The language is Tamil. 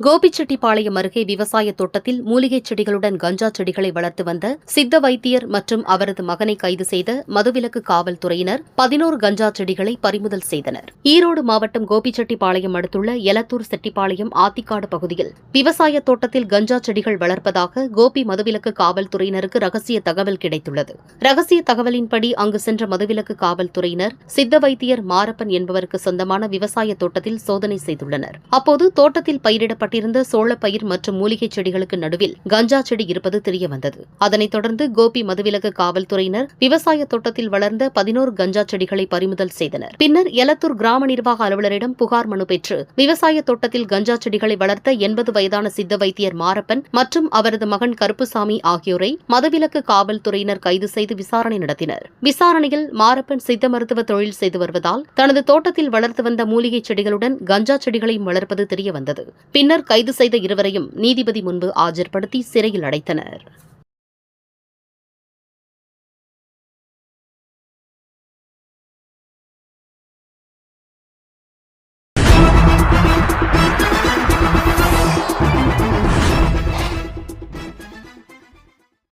கோபிச்செட்டிப்பாளையம் அருகே விவசாய தோட்டத்தில் மூலிகைச் செடிகளுடன் கஞ்சா செடிகளை வளர்த்து வந்த சித்த வைத்தியர் மற்றும் அவரது மகனை கைது செய்த மதுவிலக்கு காவல்துறையினர் பதினோரு கஞ்சா செடிகளை பறிமுதல் செய்தனர். ஈரோடு மாவட்டம் கோபிச்செட்டிப்பாளையம் அடுத்துள்ள எலத்தூர் செட்டிப்பாளையம் ஆத்திக்காடு பகுதியில் விவசாய தோட்டத்தில் கஞ்சா செடிகள் வளர்ப்பதாக கோபி மதுவிலக்கு காவல்துறையினருக்கு ரகசிய தகவல் கிடைத்துள்ளது. ரகசிய தகவலின்படி அங்கு சென்ற மதுவிலக்கு காவல்துறையினர் சித்த வைத்தியர் மாரப்பன் என்பவருக்கு சொந்தமான விவசாய தோட்டத்தில் சோதனை செய்துள்ளனர். அப்போது தோட்டத்தில் பயிரிடப்பட்ட பயிரிடப்பட்டிருந்த சோளப்பயிர் மற்றும் மூலிகை செடிகளுக்கு நடுவில் கஞ்சா செடி இருப்பது தெரியவந்தது. அதனைத் தொடர்ந்து கோபி மதுவிலக்கு காவல்துறையினர் விவசாய தோட்டத்தில் வளர்ந்த பதினோரு கஞ்சா செடிகளை பறிமுதல் செய்தனர். பின்னர் எலத்தூர் கிராம நிர்வாக அலுவலரிடம் புகார் மனு பெற்று விவசாய தோட்டத்தில் கஞ்சா செடிகளை வளர்த்த எண்பது வயதான சித்த வைத்தியர் மாரப்பன் மற்றும் அவரது மகன் கருப்புசாமி ஆகியோரை மதுவிலக்கு காவல்துறையினர் கைது செய்து விசாரணை நடத்தினர். விசாரணையில் மாரப்பன் சித்த மருத்துவ தொழில் செய்து வருவதால் தனது தோட்டத்தில் வளர்த்து வந்த மூலிகை செடிகளுடன் கஞ்சா செடிகளையும் வளர்ப்பது தெரியவந்தது. பின்னர் கைது செய்த இருவரையும் நீதிபதி முன்பு ஆஜர்படுத்தி சிறையில் அடைத்தனர்.